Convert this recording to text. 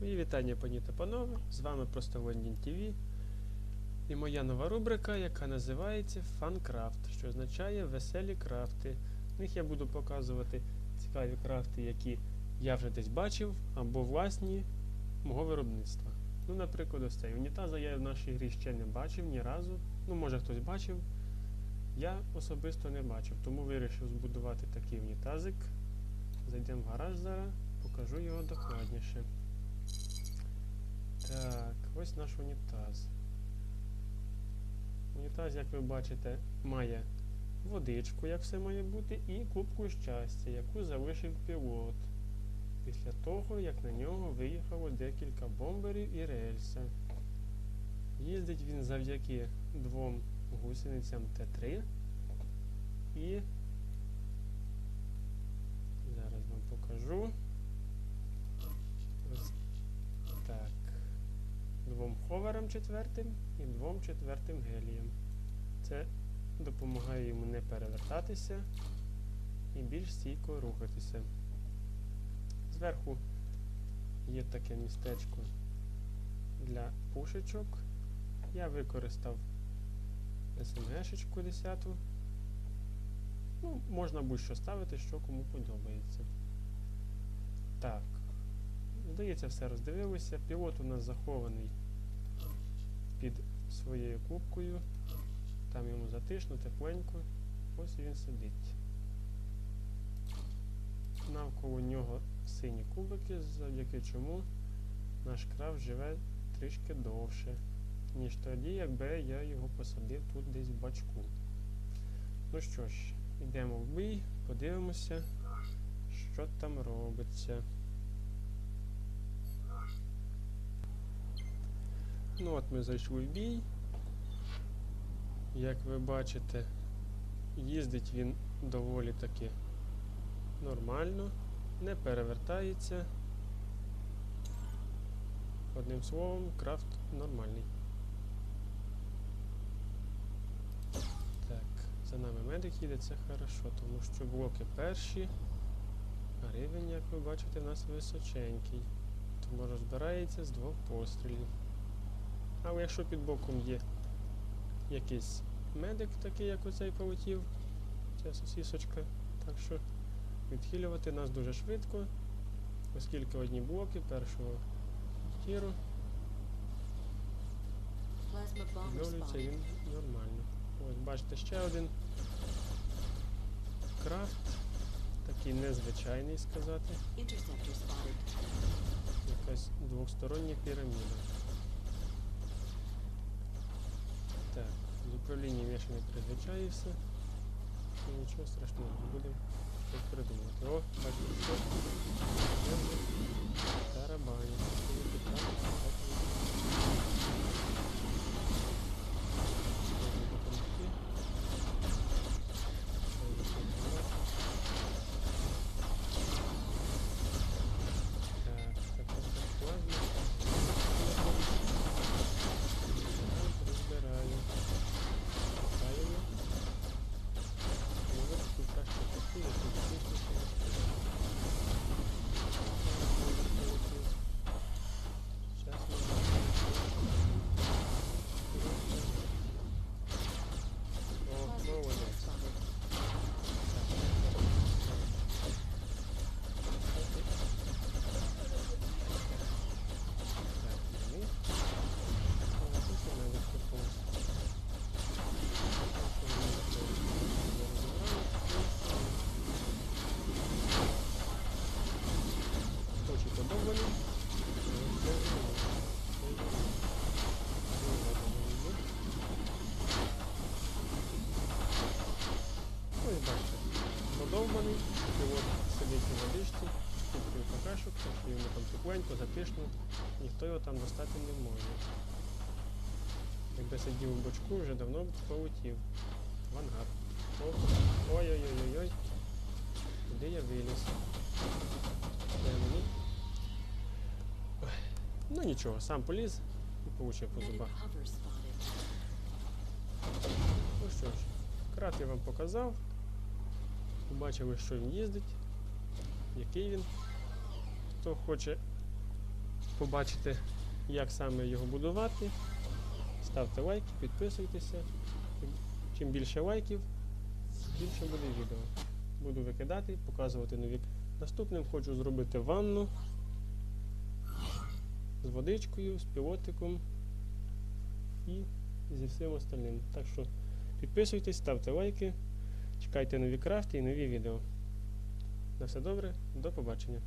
Мої вітання, пані та панове. З вами просто Простовольнін ТВ і моя нова рубрика, яка називається Фанкрафт, що означає веселі крафти. В них я буду показувати цікаві крафти, які я вже десь бачив, або власні мого виробництва. Ну, наприклад, ось цей унітаза я в нашій грі ще не бачив ні разу. Ну, може хтось бачив. Я особисто не бачив, тому вирішив збудувати такий унітазик. Зайдемо в гараж зараз, покажу його докладніше. Так, ось наш унітаз. Унітаз, як ви бачите, має водичку, як все має бути, і кубку щастя, яку залишив пілот. Після того, як на нього виїхало декілька бомберів і рельса. Їздить він завдяки двом гусеницям Т3 і зараз вам покажу. Ось так. Ховерам четвертим і двом четвертим гелієм. Це допомагає йому не перевертатися і більш стійко рухатися. Зверху є таке містечко для пушечок. Я використав СМГшечку 10. Ну, можна будь-що ставити, що кому подобається. Так. Здається, все роздивилися. Пілот у нас захований під своєю кубкою. Там йому затишно, тепленько. Ось він сидить. Навколо нього сині кубики, завдяки чому наш крафт живе трішки довше, ніж тоді, якби я його посадив тут десь в бачку. Ну що ж, йдемо в бій, подивимося, що там робиться. Ну от ми зайшли в бій. Як ви бачите, їздить він доволі таки нормально, не перевертається. Одним словом, крафт нормальний. Так, за нами медик їде, це хорошо, тому що блоки перші, а рівень, як ви бачите, у нас височенький. Тому розбирається з двох пострілів. Але якщо під боком є якийсь медик, такий, як оцей полетів, ця сосісочка, так що відхилювати нас дуже швидко, оскільки одні блоки першого тіру відновлюється він нормально. Ось бачите, ще один крафт, такий незвичайний сказати, якась двостороння піраміда. Управлінням я ще не призвичаюся. Нічого страшного, будемо щось придумати. О, бачите, що. Це подовбаний, пілот сидить у водичці, купив какашок, так що йому там тепленько, затишно, ніхто його там достати не може. Якби сидів у бочку, вже давно б полетів. В ангар. О, Ой-ой-ой-ой-ой. Куди я виліз? Де мені? Ой, Ну нічого, сам поліз і получив по Medic зубах. hover spotted. Ну що ж, крат я вам показав. Побачили, що він їздить, який він. Хто хоче побачити, як саме його будувати. Ставте лайки, підписуйтеся. Чим більше лайків, тим більше буде відео. Буду викидати, показувати нові. Наступним хочу зробити ванну з водичкою, з пілотиком і зі всім остальним. Так що підписуйтесь, ставте лайки, чекайте нові крафти і нові відео. На все добре, до побачення.